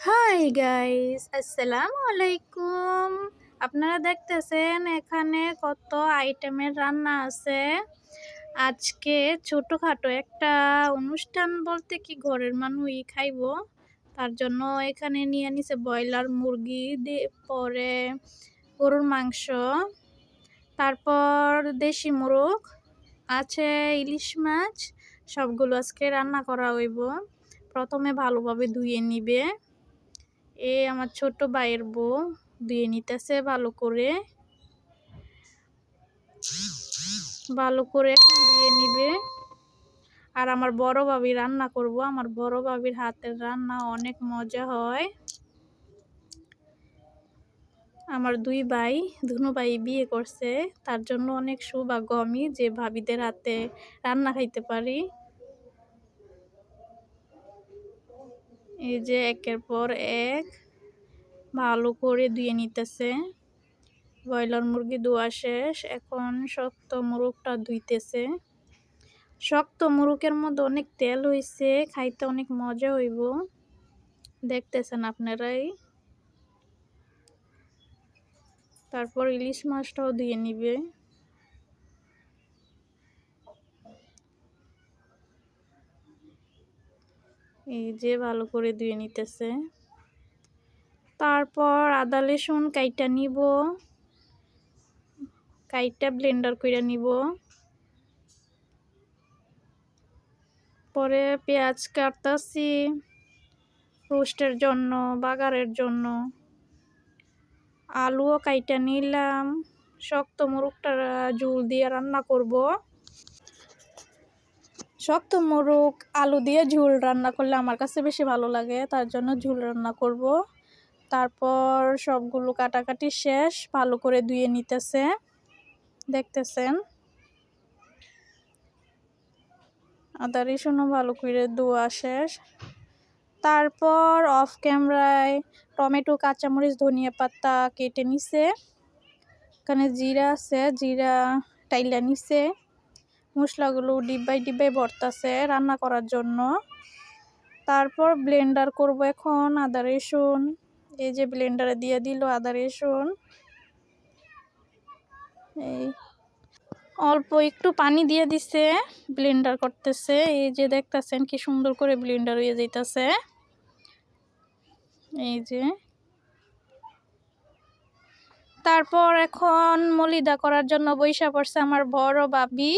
Hi guys আসসালামু আলাইকুম আপনারা দেখতেছেন এখানে কত আইটেমের রান্না আছে আজকে ছোটোখাটো একটা অনুষ্ঠান বলতে কি ঘরের মানুষই খাইব তার জন্য এখানে নিয়ে নিছে ব্রয়লার মুরগি পরে গরুর মাংস। তারপর দেশি মুরগ, আছে ইলিশ মাছ, সবগুলো আজকে রান্না করা হইব। প্রথমে ভালোভাবে ধুয়ে নিবে। এ আমার ছোট ভাইয়ের বউ ধুয়ে নিতেছে ভালো করে। ভালো করে এখন ধুয়ে নিবে। আর আমার বড় ভাবি রান্না করব। আমার বড় ভাবির হাতের রান্না অনেক মজা হয়। আমার দুই ভাই, ধুনু ভাই বিয়ে করছে। তার জন্য অনেক সৌভাগ্য আমি যে ভাবিদের হাতে রান্না খাইতে পারি। এই যে একের পর এক, ভালো করে ধুয়ে নিতেছে। ব্রয়লার মুরগি ধোয়া শেষ, এখন শক্ত মুরগটা ধুইতেছে। শক্ত মুরগের মধ্যে অনেক তেল হয়েছে খাইতে অনেক মজা হইব। দেখতেছেন আপনারাই। তারপর ইলিশ মাছটাও দিয়ে নিবে। এই যে ভালো করে ধুয়ে নিতেছে। তারপর আদা, রসুন কাইটা নিব। কাইটা ব্লেন্ডার করে নিব। পরে পেঁয়াজ কাটতাছি রোস্টের জন্য, বাগারের জন্য। আলুও কাইটা নিলাম। শক্ত মুরগটা ঝুল দিয়ে রান্না করব। শক্ত মুরগ, আলু দিয়ে ঝুল রান্না করলে আমার কাছে বেশি ভালো লাগে, তার জন্য ঝুল রান্না করব। তারপর সবগুলো কাটাকাটি শেষ, ভালো করে ধুয়ে নিতেছে। দেখতেছেন? আদা রসুনও ভালো করে ধোয়া শেষ। তারপর অফ ক্যামেরায় টমেটো, কাঁচামরিচ, ধনিয়া পাতা কেটে নিছে। এখানে জিরা আছে, জিরা টাইলা নিছে। মশলাগুলো ডিব্বাই ডিব্বাই ভরতাছে রান্না করার জন্য। তারপর ব্লেন্ডার করব এখন আদা, রসুন। এই যে ব্লেন্ডারে দিয়ে দিল আদা, রসুন। এই অল্প একটু পানি দিয়ে দিছে ব্লেন্ডার করতেছে। এই যে দেখতেছেন কি সুন্দর করে ব্লেন্ডার হয়ে যাইতেছে। এই যে তারপর এখন মলিদা করার জন্য বৈশা পড়ছে আমার বড় বাবি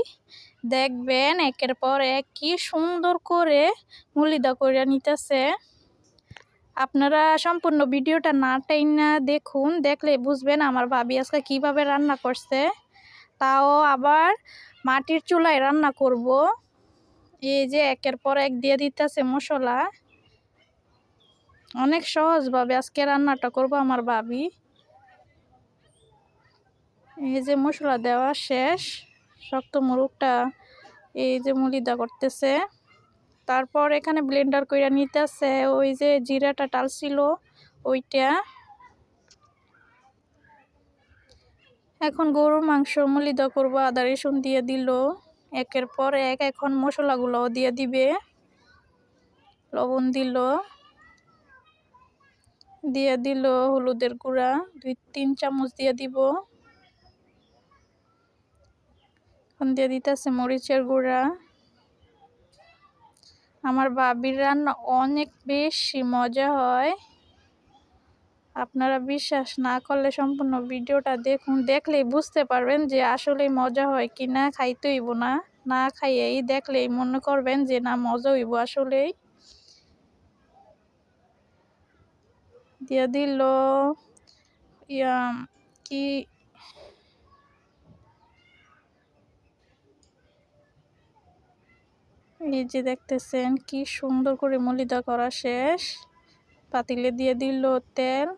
দেখবেন একের পর এক কি সুন্দর করে মলিদা করে নিতেছে। আপনারা সম্পূর্ণ ভিডিওটা না টাইনা দেখুন, দেখলে বুঝবেন আমার ভাবি আজকে কীভাবে রান্না করছে। তাও আবার মাটির চুলায় রান্না করব। এই যে একের পর এক দিয়ে দিতেছে মশলা। অনেক সহজভাবে আজকে রান্নাটা করব আমার ভাবি। এই যে মশলা দেওয়া শেষ, শক্ত মুরগটা এই যে মুলিদা করতেছে। তারপর এখানে ব্লেন্ডার করে নিতেছে, ওই যে জিরাটা টালছিল, ওইটা। এখন গরুর মাংস মলিদা করব, আদা রসুন দিয়ে দিল। একের পর এক এখন মশলাগুলোও দিয়ে দিবে। লবণ দিল। দিয়ে দিল হলুদের গুঁড়া দুই তিন চামচ দিয়ে দিব। এখন দিয়ে দিতেছে মরিচের গুঁড়া। আমার বাবির রান্না অনেক বেশি মজা হয়। আপনারা বিশ্বাস না করলে সম্পূর্ণ ভিডিওটা দেখুন, দেখলেই বুঝতে পারবেন যে আসলে মজা হয় কি না খাইতে হইব না না খাইয়েই দেখলেই মনে করবেন যে না মজা হইব আসলেই। দিয়ে দিল ইয়া কি এই যে দেখতেছেন, কি সুন্দর করে মলিদা করা শেষ। পাতিলে দিয়ে দিল তেল,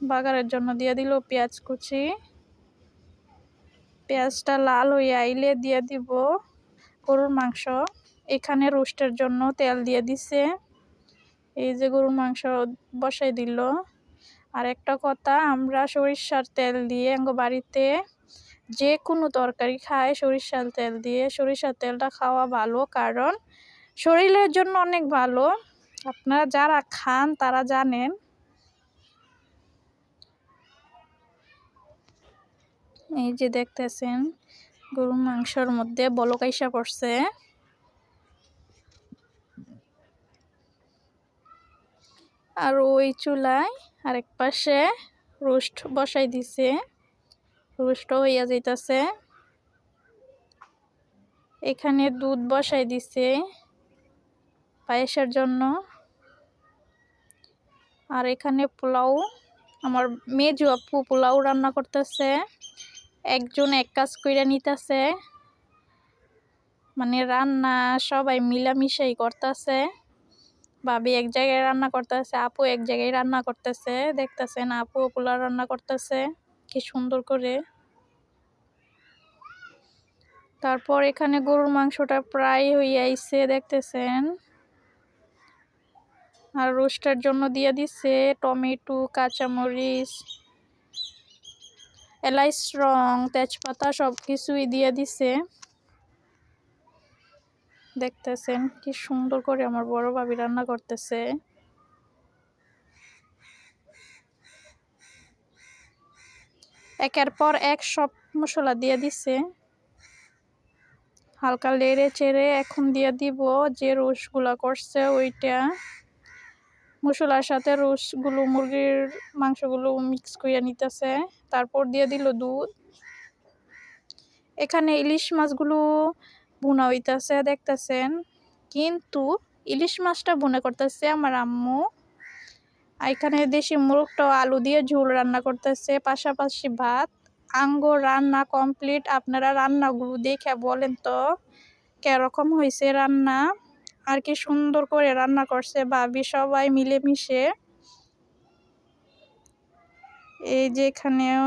বাগারের জন্য দিয়ে দিল পেঁয়াজ কুচি। পেঁয়াজটা লাল হয়ে আইলে দিয়ে দিব গরুর মাংস। এখানে রোস্টের জন্য তেল দিয়ে দিছে। এই যে গরুর মাংস বসাই দিল। আর একটা কথা, আমরা সরিষার তেল দিয়ে বাড়িতে যে কোনো তরকারি খায়, সরিষার তেল দিয়ে। সরিষার তেলটা খাওয়া ভালো, কারণ শরীরের জন্য অনেক ভালো। আপনারা যারা খান, তারা জানেন। এই যে দেখতেছেন, গরুর মাংসর মধ্যে বলকাইসা পড়ছে। আর ওই চুলায় আরেক পাশে রোস্ট বসাই দিছে। রোস্ট হইয়া যাইতাছে। এখানে দুধ বসাই দিছে পায়েসের জন্য। আর এখানে পোলাও, আমার মেজু আপু পোলাও রান্না করতেছে। একজন এক কাজ কইরা নিতেছে। মানে রান্না সবাই মিলামিশাই করতেছে। ভাবি এক জায়গায় রান্না করতেছে, আপু এক জায়গায় রান্না করতেছে। দেখতেছেন আপু পোলাও রান্না করতেছে। কি সুন্দর করে। তারপর এখানে গরুর মাংসটা প্রায় হয়ে দেখতেছেন। আর রোস্টের জন্য দিয়ে দিছে টমেটো, কাঁচামরিচ, এলাইচ রং, তেজপাতা সব কিছুই দিয়ে দিছে। দেখতেছেন কি সুন্দর করে আমার বড় ভাবি রান্না করতেছে। একের পর এক সব মশলা দিয়ে দিছে। হালকা লেড়ে চেড়ে এখন দিয়ে দিব যে রসগুলা করছে ওইটা। মশলার সাথে রসগুলো মুরগির মাংসগুলো মিক্স করে নিতেছে। তারপর দিয়ে দিল দুধ। এখানে ইলিশ মাছগুলো বোনা হইতেছে, দেখতেছেন। কিন্তু ইলিশ মাছটা বোনা করতেছে আমার আম্মু। এখানে দেশি মুরগটাও আলু দিয়ে ঝোল রান্না করতেছে। পাশাপাশি ভাত, আঙ্গ রান্না কমপ্লিট। আপনারা রান্নাগুলো দেখে বলেন তো, কেরকম হয়েছে রান্না? আর কি সুন্দর করে রান্না করছে ভাবি সবাই মিলেমিশে। এই যে এখানেও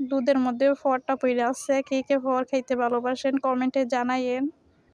দুধের মধ্যে ফরটা পড়ে আছে। কে কে ফর খাইতে ভালোবাসেন কমেন্টে জানাইয়েন।